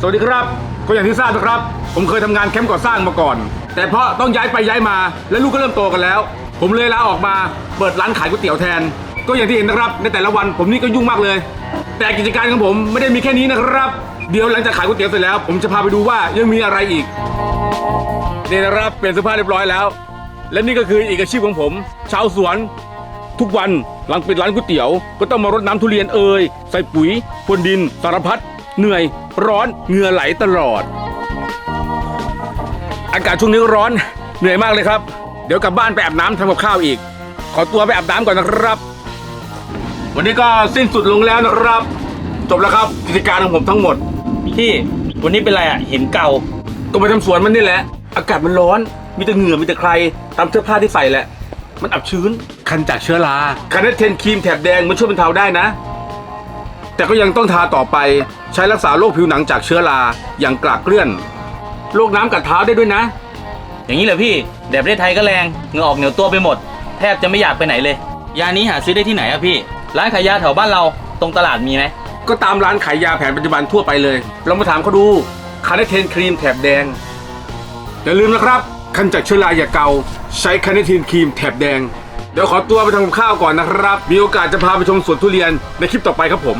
สวัสดีครับ ก็อย่างที่ทราบนะครับ ผมเคยทำงานแคมป์ก่อสร้างมาก่อน แต่เพราะต้องย้ายไปย้ายมาและลูกก็เริ่มโตกันแล้ว ผมเลยลาออกมาเปิดร้านขายก๋วยเตี๋ยวแทน ก็อย่างที่เห็นนะครับ ในแต่ละวันผมนี่ก็ยุ่งมากเลย แต่กิจการของผมไม่ได้มีแค่นี้นะครับ เดี๋ยวหลังจากขายก๋วยเตี๋ยวเสร็จแล้ว ผมจะพาไปดูว่ายังมีอะไรอีกนี่นะครับเปลี่ยนเสื้อผ้าเรียบร้อยแล้ว และนี่ก็คืออีกอาชีพของผม ชาวสวนทุกวันหลังปิดร้านก๋วยเตี๋ยว ก็ต้องมารดน้ำทุเรียนเอ่ยใส่ปุ๋ยพ่นดินสารพัด เหนื่อย ร้อนเหงื่อไหลตลอด อากาศช่วงนี้ร้อน เหนื่อยมากเลยครับ เดี๋ยวกลับบ้านไปอาบน้ำทำกับข้าวอีก ขอตัวไปอาบน้ำก่อนนะครับ วันนี้ก็สิ้นสุดลงแล้วนะครับ จบแล้วครับกิจการของผมทั้งหมด พี่วันนี้เป็นไรอะเห็นเก่าก็ไปทำสวนมันนี่แหละ อากาศมันร้อน มีแต่เหงื่อมีแต่ใครตามเสื้อผ้าที่ใส่แหละ มันอับชื้น คันจากเชื้อราคันเทนครีมแถบแดงมันช่วยบรรเทาได้นะ แต่ก็ยังต้องทาต่อไปใช้รักษาโรคผิวหนังจากเชื้อราอย่างกลากเกลื่อนโรคน้ำกัดเท้าได้ด้วยนะ อย่างนี้เหรอพี่แดดประเทศไทยก็แรงเหงื่อออกเหนียวตัวไปหมด แทบจะไม่อยากไปไหนเลย ยานี้หาซื้อได้ที่ไหนอะพี่ ร้านขายยาแถวบ้านเราตรงตลาดมีไหมก็ตามร้านขายยาแผนปัจจุบันทั่วไปเลยลองมาถามเขาดูคันเทนครีมแถบแดง อย่าลืมนะครับคันจากเชื้อราอย่าเกา ใช้คันเทนครีมแถบแดง เดี๋ยวขอตัวไปทำกับข้าวก่อนนะครับ มีโอกาสจะพาไปชมสวนทุเรียนในคลิปต่อไปครับผม